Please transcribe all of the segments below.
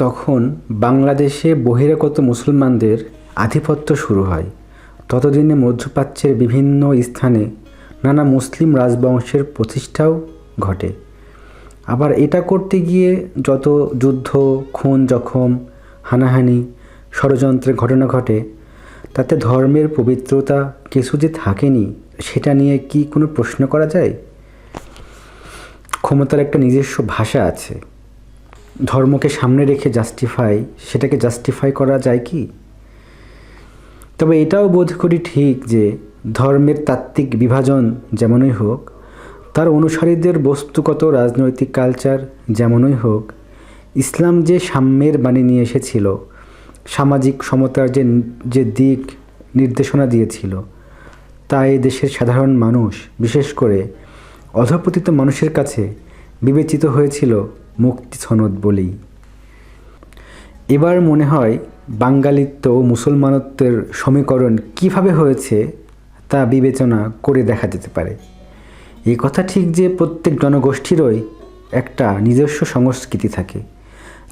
তখন বাংলাদেশে বহিরাগত মুসলমানদের আধিপত্য শুরু হয়। ততদিনে মধ্যপ্রাচ্যের বিভিন্ন স্থানে নানা মুসলিম রাজবংশের প্রতিষ্ঠাও ঘটে। আবার এটা করতে গিয়ে যত যুদ্ধ, খুন, জখম, হানাহানি, ষড়যন্ত্রের ঘটনা ঘটে, তাতে ধর্মের পবিত্রতা কিছু যে থাকেনি, সেটা নিয়ে কি কোনো প্রশ্ন করা যায়? ক্ষমতার একটা নিজস্ব ভাষা আছে। ধর্মকে সামনে রেখে জাস্টিফাই সেটাকে জাস্টিফাই করা যায় কি? তবে এটাও বোধ করি ঠিক যে ধর্মের তাত্ত্বিক বিভাজন যেমনই হোক, তার অনুসারীদের বস্তুগত রাজনৈতিক কালচার যেমনই হোক, ইসলাম যে সাম্যের বাণী নিয়ে এসেছিল, সামাজিক সমতার যে যে দিক নির্দেশনা দিয়েছিল, তা এই দেশের সাধারণ মানুষ, বিশেষ করে অধপতিত মানুষের কাছে বিবেচিত হয়েছিল মুক্তি সনদ বলেই। এবার মনে হয় বাঙালিত্ব ও মুসলমানত্বের সমীকরণ কীভাবে হয়েছে তা বিবেচনা করে দেখা যেতে পারে। এই কথা ঠিক যে প্রত্যেক জনগোষ্ঠীরই একটা নিজস্ব সংস্কৃতি থাকে,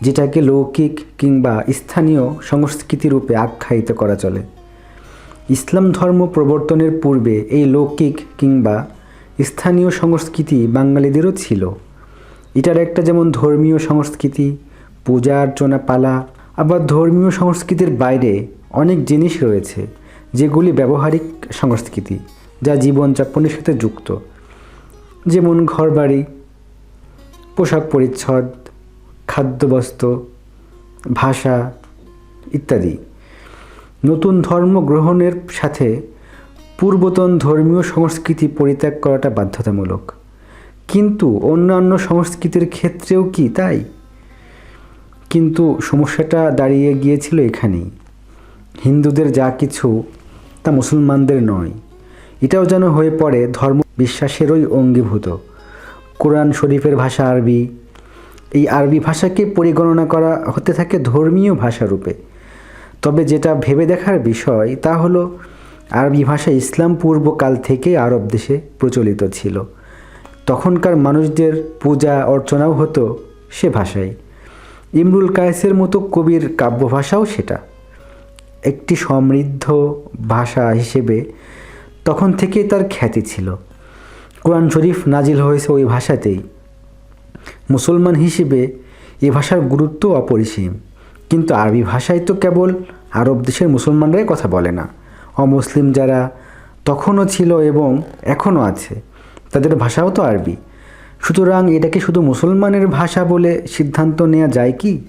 যেটাকে লৌকিক কিংবা স্থানীয় সংস্কৃতি রূপে আখ্যায়িত করা চলে। ইসলাম ধর্ম প্রবর্তনের পূর্বে এই লৌকিক কিংবা স্থানীয় সংস্কৃতি বাঙালিদেরও ছিল। এটার একটা যেমন ধর্মীয় সংস্কৃতি, পূজা অর্চনা পালা, আবার ধর্মীয় সংস্কৃতির বাইরে অনেক জিনিস রয়েছে যেগুলি ব্যবহারিক সংস্কৃতি যা জীবনযাপনের সাথে যুক্ত। যেমন ঘরবাড়ি, পোশাক পরিচ্ছদ, খাদ্যবস্ত্র, ভাষা ইত্যাদি। নতুন ধর্ম গ্রহণের সাথে পূর্বতন ধর্মীয় সংস্কৃতি পরিত্যাগ করাটা বাধ্যতামূলক। কিন্তু অন্যান্য সংস্কৃতির ক্ষেত্রেও কি তাই? কিন্তু সমস্যাটা দাঁড়িয়ে গিয়েছিল এখানেই। হিন্দুদের যা কিছু, তা মুসলমানদের নয়। এটাও যেন হয়ে পড়ে ধর্ম বিশ্বাসেরই অঙ্গীভূত। কোরআন শরীফের ভাষা আরবি। এই আরবি ভাষাকে পরিগণনা করা হতে থাকে ধর্মীয় ভাষারূপে। তবে যেটা ভেবে দেখার বিষয়, তা হলো, আরবি ভাষা ইসলাম পূর্বকাল থেকেই আরব দেশে প্রচলিত ছিল। তখনকার মানুষদের পূজা অর্চনাও হতো সে ভাষায়। ইমরুল কায়েসের মতো কবির কাব্য ভাষাও সেটা। একটি সমৃদ্ধ ভাষা হিসেবে তখন থেকেই তার খ্যাতি ছিল। কোরআন শরীফ নাজিল হয়েছে ওই ভাষাতেই। মুসলমান হিসেবে এ ভাষার গুরুত্ব অপরিসীম। কিন্তু আরবি ভাষায় তো কেবল আরব দেশের মুসলমানরাই কথা বলে না। অমুসলিম যারা তখনও ছিল এবং এখনও আছে। তাদের ভাষাও তো আরবি। সুতরাং এটাকে শুধু মুসলমানের ভাষা বলে সিদ্ধান্ত নেওয়া যায় কি?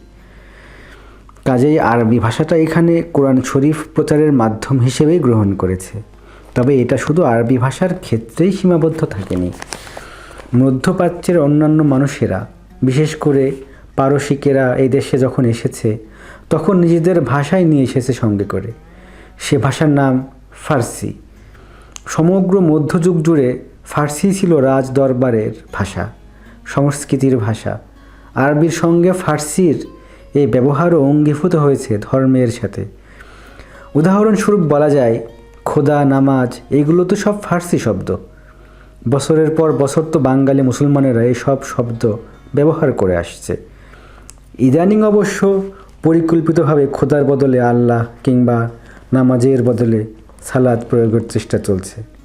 কাজেই আরবি ভাষাটা এখানে কোরআন শরীফ প্রচারের মাধ্যম হিসেবেই গ্রহণ করেছে। তবে এটা শুধু আরবি ভাষার ক্ষেত্রেই সীমাবদ্ধ থাকেনি। মধ্যপ্রাচ্যের অন্যান্য মানুষেরা, বিশেষ করে পারসিকেরা এই দেশে যখন এসেছে, তখন নিজেদের ভাষায় নিয়ে এসেছে সঙ্গে করে। সে ভাষার নাম ফার্সি। সমগ্র মধ্যযুগ জুড়ে ফার্সি ছিল রাজ দরবারের ভাষা, সংস্কৃতির ভাষা। আরবির সঙ্গে ফার্সির এই ব্যবহারও অঙ্গীভূত হয়েছে ধর্মের সাথে। উদাহরণস্বরূপ বলা যায়, খোদা, নামাজ, এগুলো তো সব ফার্সি শব্দ। বছরের পর বছর তো বাঙালি মুসলমানেরা সব শব্দ ব্যবহার করে আসছে। ইদানিং অবশ্য পরিকল্পিতভাবে খোদার বদলে আল্লাহ কিংবা নামাজের বদলে সালাদ প্রয়োগের চেষ্টা চলছে।